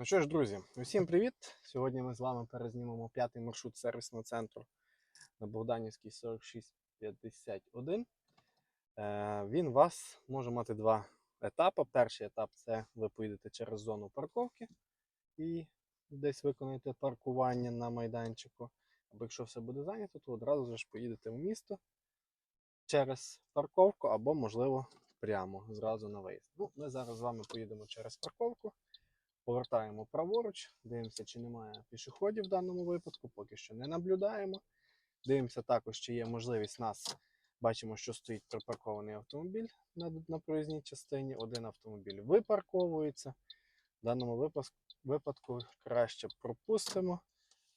Ну що ж, друзі, усім привіт! Сьогодні ми з вами перезнімемо п'ятий маршрут сервісного центру на Богданівській 4651. Е, Він у вас може мати два етапи. Перший етап це ви поїдете через зону парковки і десь виконаєте паркування на майданчику. Або якщо все буде зайнято, то одразу ж поїдете в місто через парковку, або, можливо, прямо зразу на виїзд. Ну, ми зараз з вами поїдемо через парковку. Повертаємо праворуч, дивимося, чи немає пішоходів в даному випадку, поки що не наблюдаємо. Дивимося також, чи є можливість нас. Бачимо, що стоїть припаркований автомобіль на, на проїзній частині. Один автомобіль випарковується. В даному випадку, випадку краще пропустимо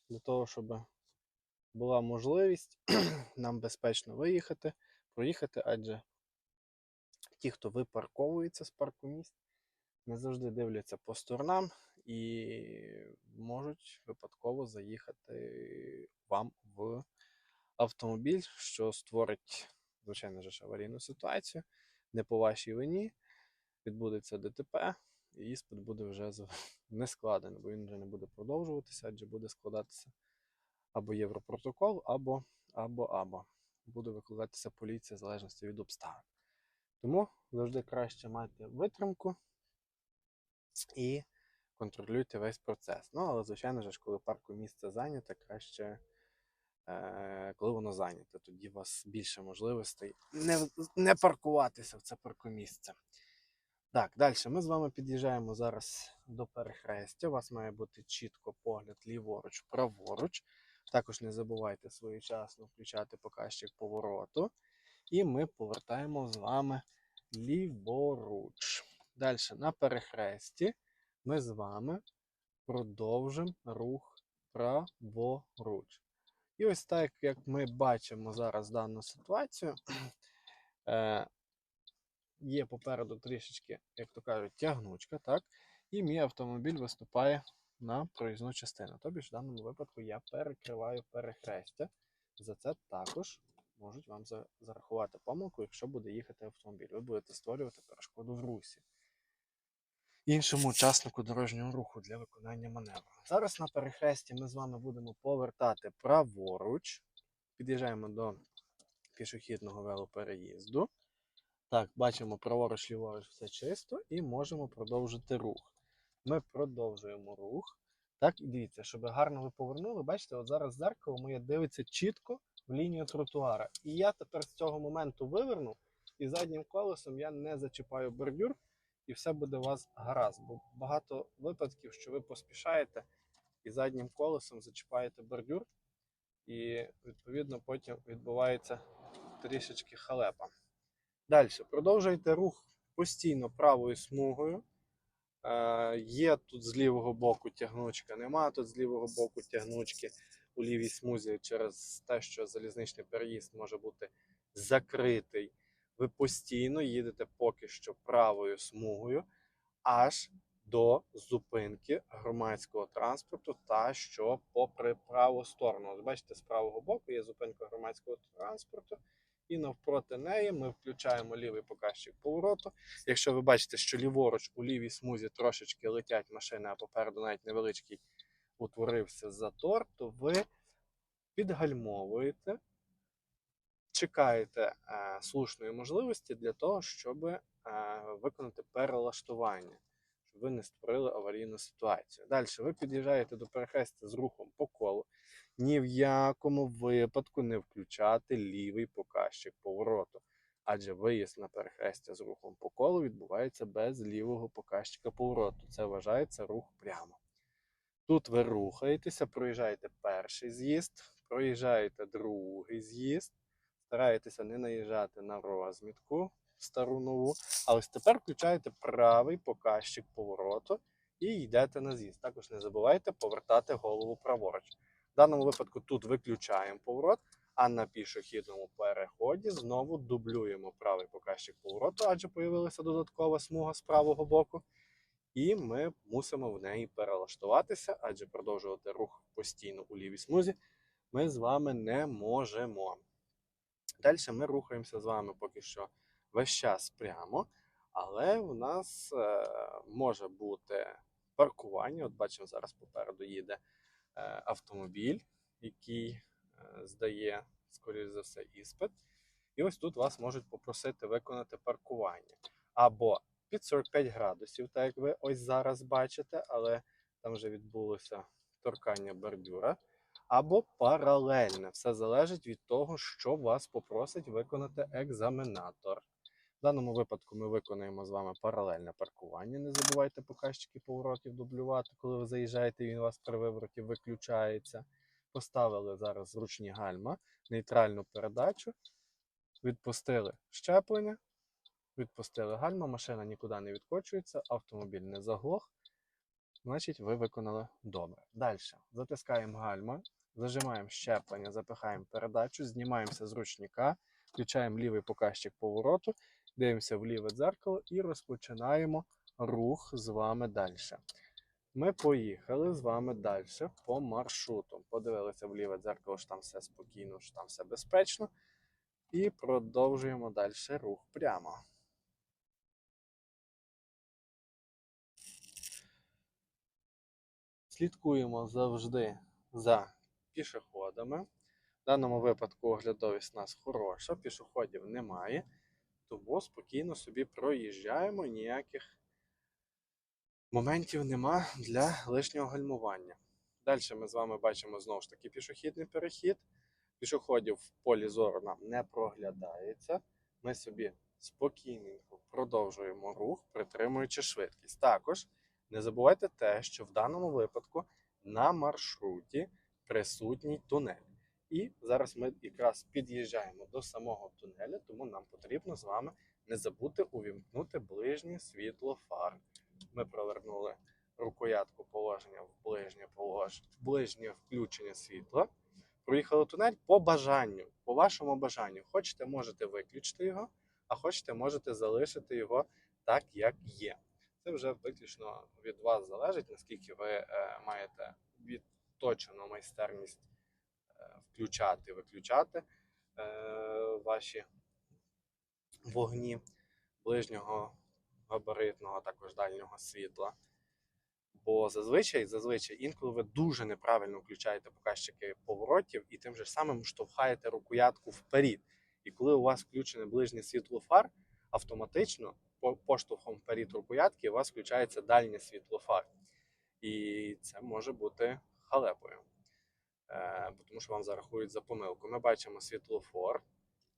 для того, щоб була можливість нам безпечно виїхати, проїхати, адже ті, хто випарковується з парку місць, не завжди дивляться по сторонам і можуть випадково заїхати вам в автомобіль, що створить, звичайно ж, аварійну ситуацію. Не по вашій вині відбудеться ДТП, і іспит буде вже не складений, бо він вже не буде продовжуватися, адже буде складатися або європротокол, або або або буде викликатися поліція в залежності від обставин. Тому завжди краще мати витримку і контролюйте весь процес. Ну, але, звичайно ж, коли парку місце зайняте, краще, е, коли воно зайняте, тоді у вас більше можливостей не, не паркуватися в це паркомісце. Так, далі ми з вами під'їжджаємо зараз до перехрестя. У вас має бути чітко погляд ліворуч, праворуч. Також не забувайте своєчасно включати показчик повороту. І ми повертаємо з вами ліворуч. Далі на перехресті ми з вами продовжимо рух праворуч. І ось так, як ми бачимо зараз дану ситуацію, е, є попереду трішечки, як то кажуть, тягнучка, так? І мій автомобіль виступає на проїзну частину. Тобі ж в даному випадку я перекриваю перехрестя. За це також можуть вам зарахувати помилку, якщо буде їхати автомобіль. Ви будете створювати перешкоду в русі іншому учаснику дорожнього руху для виконання маневру. Зараз на перехресті ми з вами будемо повертати праворуч. Під'їжджаємо до пішохідного велопереїзду. Так, бачимо праворуч, ліворуч все чисто і можемо продовжити рух. Ми продовжуємо рух. Так, і дивіться, щоб гарно ви повернули, бачите, от зараз зеркало моє дивиться чітко в лінію тротуара. І я тепер з цього моменту виверну, і заднім колесом я не зачіпаю бордюр, і все буде у вас гаразд. Бо багато випадків, що ви поспішаєте і заднім колесом зачіпаєте бордюр, і відповідно потім відбувається трішечки халепа. Далі продовжуйте рух постійно правою смугою. Е, є тут з лівого боку тягнучка, нема тут з лівого боку тягнучки у лівій смузі через те, що залізничний переїзд може бути закритий. Ви постійно їдете поки що правою смугою аж до зупинки громадського транспорту, та що попри праву сторону. От бачите, з правого боку є зупинка громадського транспорту, і навпроти неї ми включаємо лівий показчик повороту. Якщо ви бачите, що ліворуч у лівій смузі трошечки летять машини, а попереду навіть невеличкий утворився затор, то ви підгальмовуєте, чекаєте е, слушної можливості для того, щоб е, виконати перелаштування, щоб ви не створили аварійну ситуацію. Далі ви під'їжджаєте до перехрестя з рухом по колу. Ні в якому випадку не включати лівий показчик повороту. Адже виїзд на перехрестя з рухом по колу відбувається без лівого показчика повороту. Це вважається рух прямо. Тут ви рухаєтеся, проїжджаєте перший з'їзд, проїжджаєте другий з'їзд, стараєтеся не наїжджати на розмітку стару нову. А ось тепер включаєте правий показчик повороту і йдете на з'їзд. Також не забувайте повертати голову праворуч. В даному випадку тут виключаємо поворот, а на пішохідному переході знову дублюємо правий показчик повороту, адже появилася додаткова смуга з правого боку. І ми мусимо в неї перелаштуватися, адже продовжувати рух постійно у лівій смузі ми з вами не можемо. Далі ми рухаємося з вами поки що весь час прямо, але в нас е, може бути паркування. От бачимо, зараз попереду їде е, автомобіль, який е, здає, скоріш за все, іспит. І ось тут вас можуть попросити виконати паркування. Або під 45 градусів, так як ви ось зараз бачите, але там вже відбулося торкання бордюра. Або паралельне. Все залежить від того, що вас попросить виконати екзаменатор. В даному випадку ми виконуємо з вами паралельне паркування. Не забувайте показчики поворотів дублювати, коли ви заїжджаєте, він у вас при вивороті виключається. Поставили зараз зручні гальма, нейтральну передачу, відпустили щеплення, відпустили гальма, машина нікуди не відкочується, автомобіль не заглох. Значить, ви виконали добре. Далі затискаємо гальма, зажимаємо щеплення, запихаємо передачу, знімаємося з ручника, включаємо лівий показчик повороту, дивимося в ліве дзеркало і розпочинаємо рух з вами далі. Ми поїхали з вами далі по маршруту. Подивилися в ліве дзеркало, що там все спокійно, що там все безпечно. І продовжуємо далі рух прямо. Слідкуємо завжди за пішоходами. В даному випадку оглядовість у нас хороша, пішоходів немає, тому спокійно собі проїжджаємо, ніяких моментів нема для лишнього гальмування. Далі ми з вами бачимо знову ж таки пішохідний перехід. Пішоходів в полі зору нам не проглядається. Ми собі спокійненько продовжуємо рух, притримуючи швидкість. Також не забувайте те, що в даному випадку на маршруті присутній тунель. І зараз ми якраз під'їжджаємо до самого тунеля, тому нам потрібно з вами не забути увімкнути ближнє світло фар. Ми провернули рукоятку положення в ближнє положення, в ближнє включення світла. Проїхали тунель по бажанню, по вашому бажанню. Хочете, можете виключити його, а хочете, можете залишити його так, як є. Це вже виключно від вас залежить, наскільки ви е, маєте відточену майстерність е, включати, виключати е, ваші вогні ближнього габаритного, також дальнього світла. Бо зазвичай, зазвичай, інколи ви дуже неправильно включаєте показчики поворотів і тим же самим штовхаєте рукоятку вперед. І коли у вас включене ближнє світло фар, автоматично поштовхом вперед рукоятки у вас включається дальнє світло фар. І це може бути халепою. Е, тому що вам зарахують за помилку. Ми бачимо світлофор.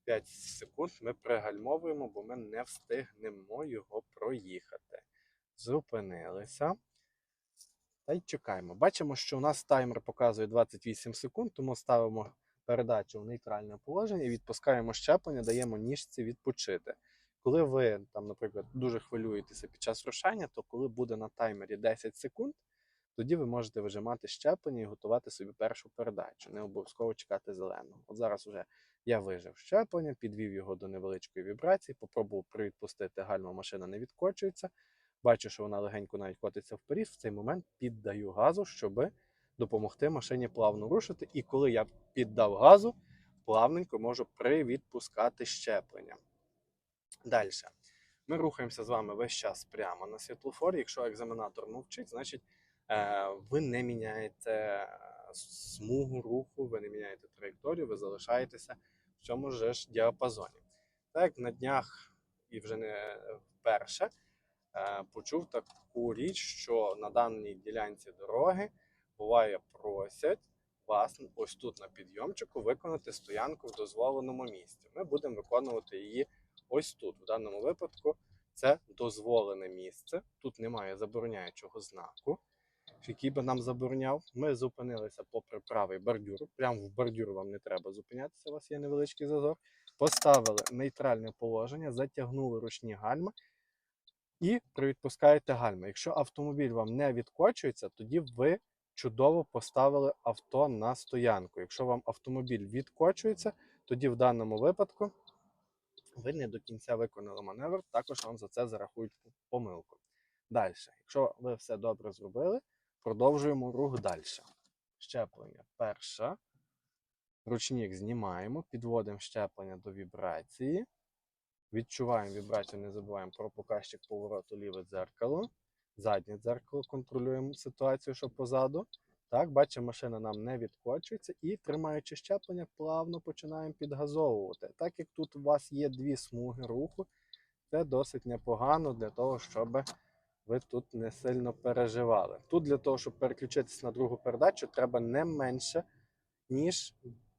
5 секунд ми пригальмовуємо, бо ми не встигнемо його проїхати. Зупинилися. Та й чекаємо. Бачимо, що у нас таймер показує 28 секунд, тому ставимо передачу в нейтральне положення і відпускаємо щеплення, даємо ніжці відпочити. Коли ви, там, наприклад, дуже хвилюєтеся під час рушання, то коли буде на таймері 10 секунд, тоді ви можете вижимати щеплення і готувати собі першу передачу. Не обов'язково чекати зеленого. От зараз вже я вижив щеплення, підвів його до невеличкої вібрації, попробував привідпустити гальма, машина не відкочується. Бачу, що вона легенько навіть котиться вперед. В цей момент піддаю газу, щоб допомогти машині плавно рушити. І коли я піддав газу, плавненько можу привідпускати щеплення. Далі. Ми рухаємося з вами весь час прямо на світлофорі. Якщо екзаменатор мовчить, значить ви не міняєте е, смугу руху, ви не міняєте траєкторію, ви залишаєтеся в цьому ж діапазоні. Так на днях і вже не вперше е, почув таку річ, що на даній ділянці дороги буває просять вас ось тут на підйомчику виконати стоянку в дозволеному місці. Ми будемо виконувати її ось тут. В даному випадку це дозволене місце. Тут немає забороняючого знаку, який би нам забороняв. Ми зупинилися попри правий бордюр. Прямо в бордюр вам не треба зупинятися, у вас є невеличкий зазор. Поставили нейтральне положення, затягнули ручні гальма і привідпускаєте гальма. Якщо автомобіль вам не відкочується, тоді ви чудово поставили авто на стоянку. Якщо вам автомобіль відкочується, тоді в даному випадку ви не до кінця виконали маневр, також вам за це зарахують помилку. Далі, якщо ви все добре зробили, продовжуємо рух далі. Щеплення перше. Ручник знімаємо, підводимо щеплення до вібрації. Відчуваємо вібрацію, не забуваємо про показчик повороту ліве дзеркало. заднє дзеркало, контролюємо ситуацію, що позаду. Так, бачимо, машина нам не відкочується і, тримаючи щеплення, плавно починаємо підгазовувати. Так як тут у вас є дві смуги руху, це досить непогано для того, щоб ви тут не сильно переживали. Тут для того, щоб переключитися на другу передачу, треба не менше, ніж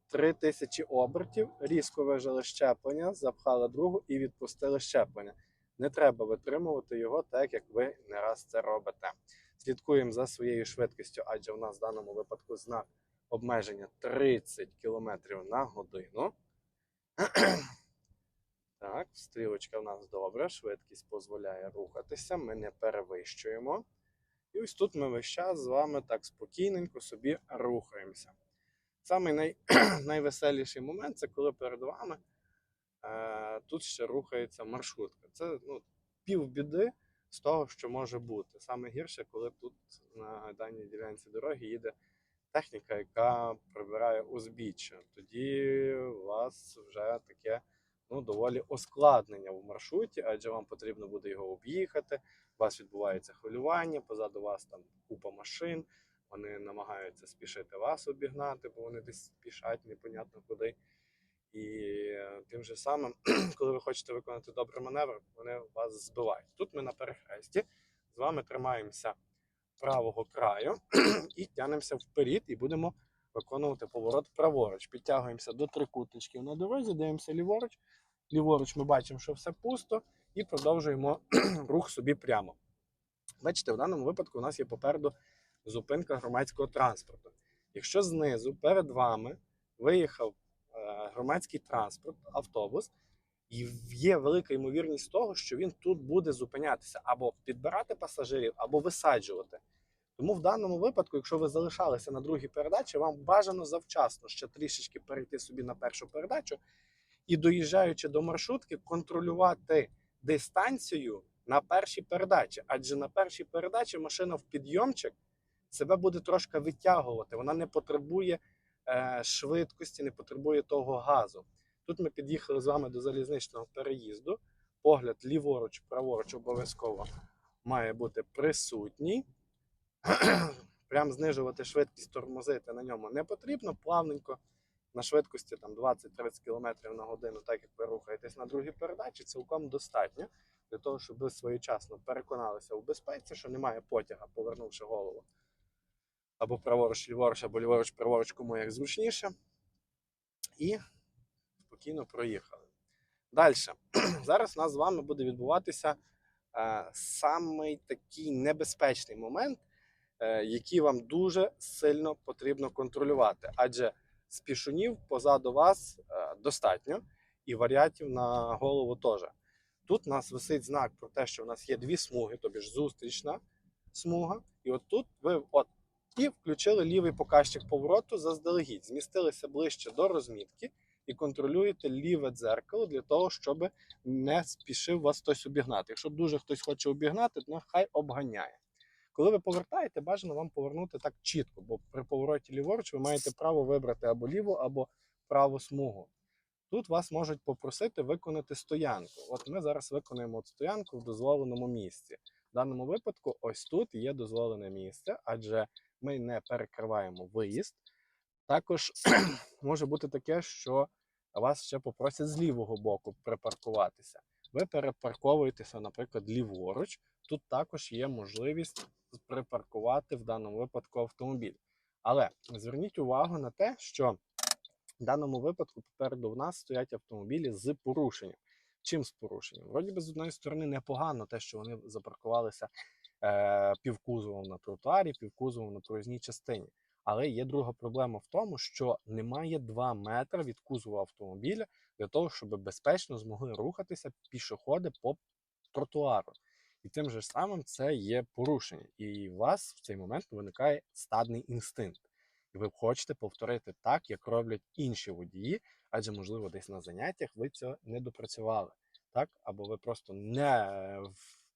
3000 обертів. Різко вижили щеплення, запхали другу і відпустили щеплення. Не треба витримувати його так, як ви не раз це робите. Слідкуємо за своєю швидкістю, адже в нас в даному випадку знак обмеження 30 км на годину. Так, стрілочка в нас добра, швидкість дозволяє рухатися, ми не перевищуємо. І ось тут ми весь час з вами так спокійненько собі рухаємося. Самий най... найвеселіший момент це коли перед вами е... тут ще рухається маршрутка. Це ну, півбіди з того, що може бути. Саме гірше, коли тут на даній ділянці дороги їде техніка, яка прибирає узбіччя. Тоді у вас вже таке ну, доволі ускладнення в маршруті, адже вам потрібно буде його об'їхати. У вас відбувається хвилювання, позаду вас там купа машин. Вони намагаються спішити вас обігнати, бо вони десь спішать непонятно куди. І е, тим же самим, коли ви хочете виконати добрий маневр, вони вас збивають. Тут ми на перехресті з вами тримаємося правого краю і тянемося вперед, і будемо виконувати поворот праворуч. Підтягуємося до трикутничків на дорозі, дивимося ліворуч. Ліворуч ми бачимо, що все пусто, і продовжуємо рух собі прямо. Бачите, в даному випадку у нас є попереду зупинка громадського транспорту. Якщо знизу перед вами виїхав е, громадський транспорт, автобус, і є велика ймовірність того, що він тут буде зупинятися або підбирати пасажирів, або висаджувати. Тому в даному випадку, якщо ви залишалися на другій передачі, вам бажано завчасно ще трішечки перейти собі на першу передачу і, доїжджаючи до маршрутки, контролювати дистанцію на першій передачі. Адже на першій передачі машина в підйомчик себе буде трошки витягувати. Вона не потребує е, швидкості, не потребує того газу. Тут ми під'їхали з вами до залізничного переїзду. Погляд ліворуч, праворуч обов'язково має бути присутній. Прям знижувати швидкість, тормозити на ньому не потрібно. Плавненько на швидкості там 20-30 км на годину, так як ви рухаєтесь на другій передачі, цілком достатньо для того, щоб ви своєчасно переконалися у безпеці, що немає потяга, повернувши голову. Або праворуч, ліворуч, або ліворуч, праворуч, кому як зручніше. І спокійно проїхали. Далі. Зараз у нас з вами буде відбуватися е, самий такий небезпечний момент, е, який вам дуже сильно потрібно контролювати. Адже спішунів позаду вас е, достатньо, і варіантів на голову теж. Тут у нас висить знак про те, що у нас є дві смуги, тобі ж зустрічна смуга. І от тут ви от і включили лівий показчик повороту заздалегідь, змістилися ближче до розмітки і контролюєте ліве дзеркало для того, щоб не спішив вас хтось обігнати. Якщо дуже хтось хоче обігнати, то хай обганяє. Коли ви повертаєте, бажано вам повернути так чітко, бо при повороті ліворуч ви маєте право вибрати або ліву, або праву смугу. Тут вас можуть попросити виконати стоянку. От ми зараз виконуємо от стоянку в дозволеному місці. В даному випадку, ось тут є дозволене місце, адже ми не перекриваємо виїзд. Також може бути таке, що вас ще попросять з лівого боку припаркуватися. Ви перепарковуєтеся, наприклад, ліворуч. Тут також є можливість припаркувати в даному випадку автомобіль. Але зверніть увагу на те, що в даному випадку попереду в нас стоять автомобілі з порушенням. Чим з порушенням? Вроді би, з одної сторони, непогано те, що вони запаркувалися е, півкузовом на тротуарі, півкузовом на проїзній частині. Але є друга проблема в тому, що немає 2 метри від кузова автомобіля для того, щоб безпечно змогли рухатися пішоходи по тротуару. І тим же самим це є порушення. І у вас в цей момент виникає стадний інстинкт. І ви хочете повторити так, як роблять інші водії, адже, можливо, десь на заняттях ви цього не допрацювали. Так? Або ви просто не е,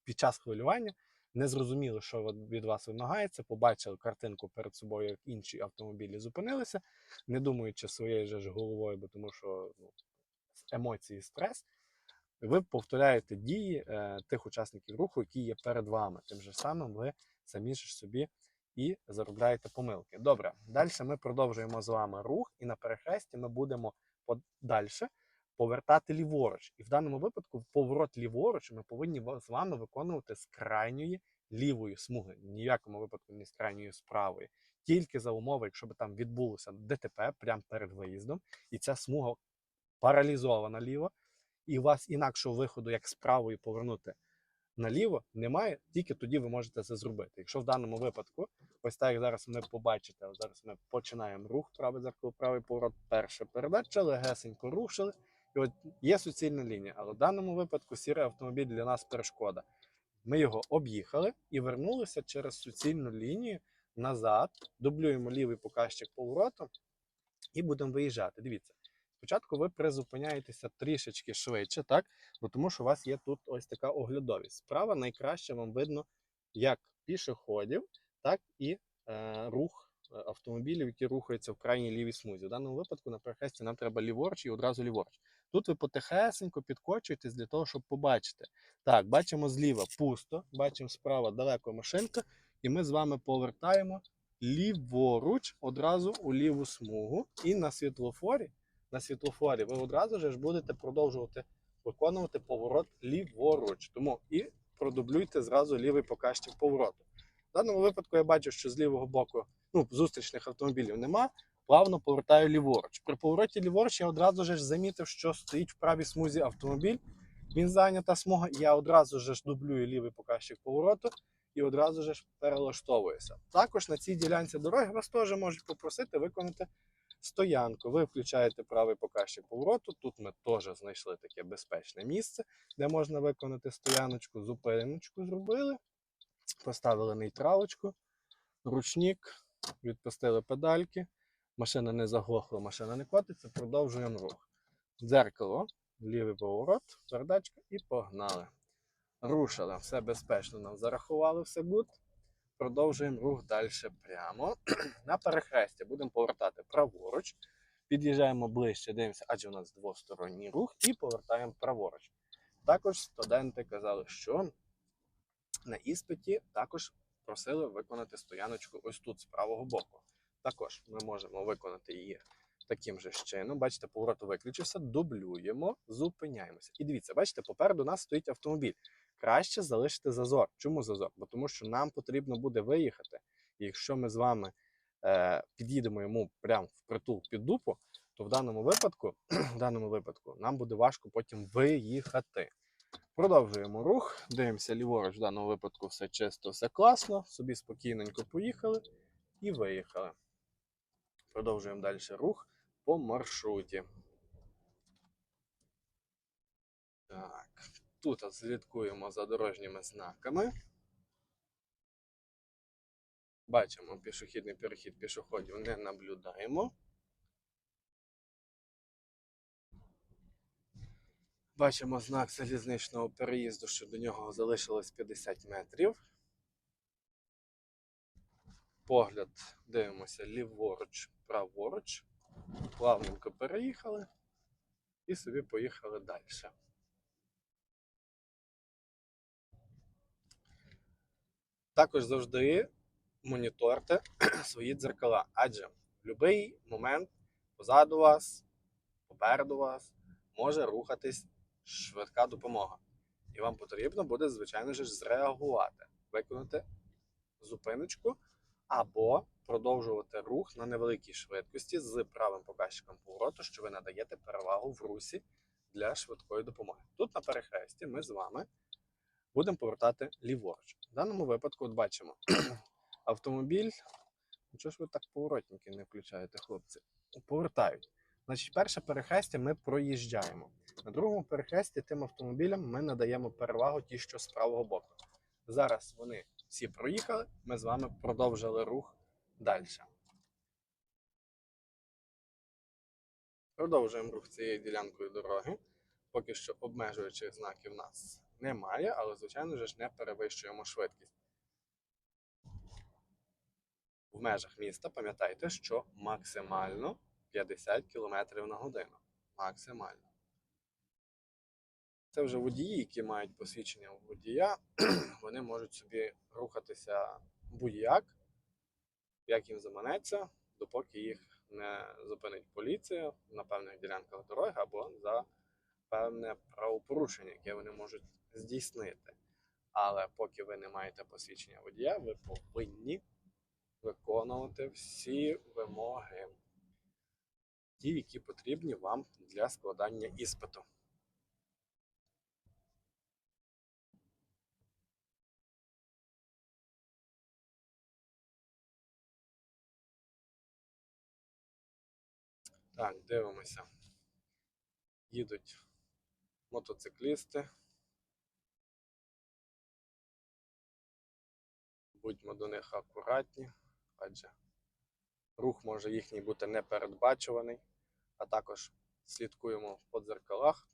під час хвилювання не зрозуміли, що від вас вимагається, побачили картинку перед собою, як інші автомобілі зупинилися, не думаючи своєю же ж головою, бо тому що ну, емоції, стрес. Ви повторяєте дії е, тих учасників руху, які є перед вами. Тим же самим ви самі ж собі і заробляєте помилки. Добре, далі ми продовжуємо з вами рух, і на перехресті ми будемо далі повертати ліворуч. І в даному випадку поворот ліворуч ми повинні з вами виконувати з крайньої лівої смуги. Ні в якому випадку не з крайньої з правої. Тільки за умови, якщо б там відбулося ДТП прямо перед виїздом, і ця смуга паралізована ліво, і у вас інакшого виходу, як з правої повернути наліво, немає, тільки тоді ви можете це зробити. Якщо в даному випадку, ось так як зараз ми побачите, зараз ми починаємо рух, правий зеркало, правий поворот, перша передача, легесенько рушили. І от є суцільна лінія, але в даному випадку сірий автомобіль для нас перешкода. Ми його об'їхали і вернулися через суцільну лінію назад, дублюємо лівий показчик повороту і будемо виїжджати. Дивіться, спочатку ви призупиняєтеся трішечки швидше, так? Бо тому що у вас є тут ось така оглядовість. Справа найкраще вам видно як пішоходів, так і е, рух е, автомобілів, які рухаються в крайній лівій смузі. В даному випадку на перехресті нам треба ліворуч і одразу ліворуч. Тут ви потихесенько підкочуєтесь для того, щоб побачити. Так, бачимо зліва пусто, бачимо справа далеко машинка, і ми з вами повертаємо ліворуч одразу у ліву смугу. І на світлофорі, на світлофорі ви одразу ж будете продовжувати виконувати поворот ліворуч. Тому і продублюйте зразу лівий показчик повороту. В даному випадку я бачу, що з лівого боку ну, зустрічних автомобілів нема. Плавно повертаю ліворуч. При повороті ліворуч я одразу ж замітив, що стоїть в правій смузі автомобіль. Він зайнята смуга, я одразу ж дублюю лівий показчик повороту і одразу ж перелаштовуюся. Також на цій ділянці дороги вас теж можуть попросити виконати стоянку. Ви включаєте правий показчик повороту. Тут ми теж знайшли таке безпечне місце, де можна виконати стояночку, зупиночку зробили, поставили нейтралочку, ручник, відпустили педальки. Машина не заглохла, машина не котиться, продовжуємо рух. Дзеркало, лівий поворот, передачка і погнали. Рушили, все безпечно нам зарахували, все гуд. Продовжуємо рух далі прямо. На перехресті будемо повертати праворуч. Під'їжджаємо ближче, дивимося, адже у нас двосторонній рух, і повертаємо праворуч. Також студенти казали, що на іспиті також просили виконати стояночку ось тут, з правого боку. Також ми можемо виконати її таким же чином. Бачите, поворот виключився, дублюємо, зупиняємося. І дивіться, бачите, попереду нас стоїть автомобіль. Краще залишити зазор. Чому зазор? Бо тому що нам потрібно буде виїхати. І якщо ми з вами е, під'їдемо йому прямо в притул під дупу, то в даному випадку, в даному випадку нам буде важко потім виїхати. Продовжуємо рух, дивимося ліворуч, в даному випадку все чисто, все класно. Собі спокійненько поїхали і виїхали. Продовжуємо далі рух по маршруті. Так, тут слідкуємо за дорожніми знаками. Бачимо пішохідний перехід пішоходів не наблюдаємо. Бачимо знак залізничного переїзду, що до нього залишилось 50 метрів. Погляд дивимося ліворуч, праворуч. Плавненько переїхали і собі поїхали далі. Також завжди моніторте свої дзеркала, адже в будь-який момент позаду вас, попереду вас може рухатись швидка допомога. І вам потрібно буде, звичайно ж, зреагувати, виконати зупиночку або продовжувати рух на невеликій швидкості з правим показчиком повороту, що ви надаєте перевагу в русі для швидкої допомоги. Тут на перехресті ми з вами будемо повертати ліворуч. В даному випадку, от бачимо, автомобіль. Ну, Чого ж ви так поворотники не включаєте, хлопці? Повертають. Значить, перше перехрестя ми проїжджаємо. На другому перехресті тим автомобілям ми надаємо перевагу ті, що з правого боку. Зараз вони всі проїхали, ми з вами продовжили рух далі. Продовжуємо рух цією ділянкою дороги. Поки що обмежуючих знаків нас немає, але, звичайно ж, не перевищуємо швидкість. В межах міста пам'ятайте, що максимально 50 км на годину. Максимально. це вже водії, які мають посвідчення водія, вони можуть собі рухатися будь-як, як їм заманеться, допоки їх не зупинить поліція на певних ділянках дороги або за певне правопорушення, яке вони можуть здійснити. Але поки ви не маєте посвідчення водія, ви повинні виконувати всі вимоги, ті, які потрібні вам для складання іспиту. Так, дивимося. Їдуть мотоциклісти. Будьмо до них акуратні, адже рух може їхній бути непередбачуваний, а також слідкуємо в подзеркалах,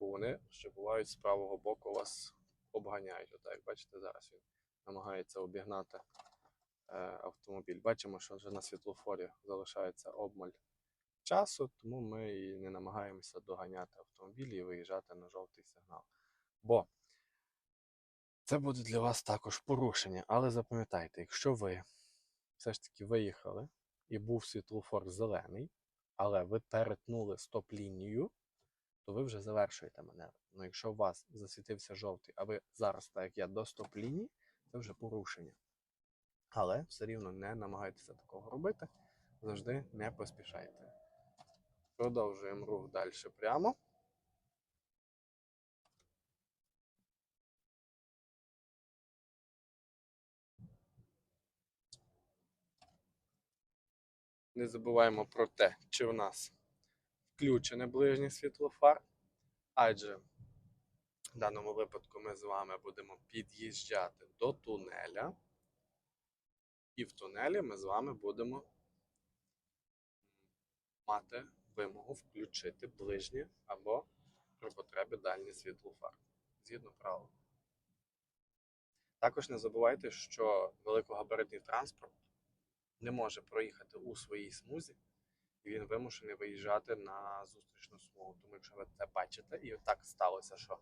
бо вони ще бувають з правого боку вас обганяють. Отак, як бачите, зараз він намагається обігнати е, автомобіль. Бачимо, що вже на світлофорі залишається обмаль часу, тому ми і не намагаємося доганяти автомобілі і виїжджати на жовтий сигнал. Бо це буде для вас також порушення. Але запам'ятайте, якщо ви все ж таки виїхали і був світлофор зелений, але ви перетнули стоп-лінію, то ви вже завершуєте маневр. Ну якщо у вас засвітився жовтий, а ви зараз, так як я, до стоп-лінії, це вже порушення. Але все рівно не намагайтеся такого робити. Завжди не поспішайте. Продовжуємо рух далі прямо. Не забуваємо про те, чи в нас включене ближнє світлофар, адже в даному випадку ми з вами будемо під'їжджати до тунеля, і в тунелі ми з вами будемо мати вимогу включити ближнє або при потребі дальній світлофар згідно правил. Також не забувайте, що великогабаритний транспорт не може проїхати у своїй смузі, і він вимушений виїжджати на зустрічну смугу. Тому якщо ви це бачите, і так сталося, що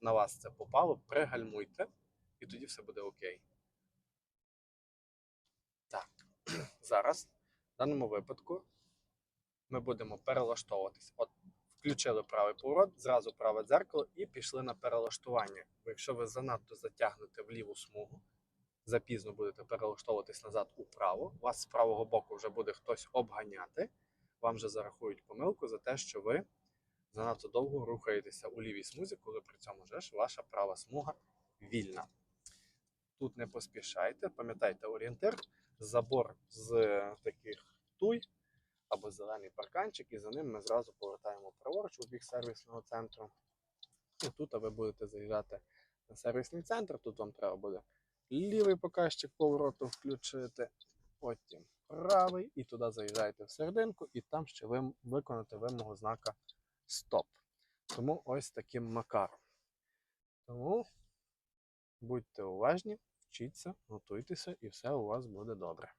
на вас це попало, пригальмуйте, і тоді все буде окей. Так, зараз в даному випадку ми будемо перелаштовуватись. От включили правий поворот, зразу праве дзеркало і пішли на перелаштування. Бо якщо ви занадто затягнете в ліву смугу, запізно будете перелаштовуватись назад управо, вас з правого боку вже буде хтось обганяти, вам вже зарахують помилку за те, що ви занадто довго рухаєтеся у лівій смузі, коли при цьому вже ж ваша права смуга вільна. Тут не поспішайте, пам'ятайте орієнтир, забор з таких туй або зелений парканчик, і за ним ми зразу повертаємо праворуч у бік сервісного центру. І тут ви будете заїжджати на сервісний центр, тут вам треба буде лівий показчик повороту включити, потім правий, і туди заїжджаєте в серединку, і там ще ви виконати вимогу знака Стоп. Тому ось таким макаром. Тому будьте уважні, вчіться, готуйтеся, і все у вас буде добре.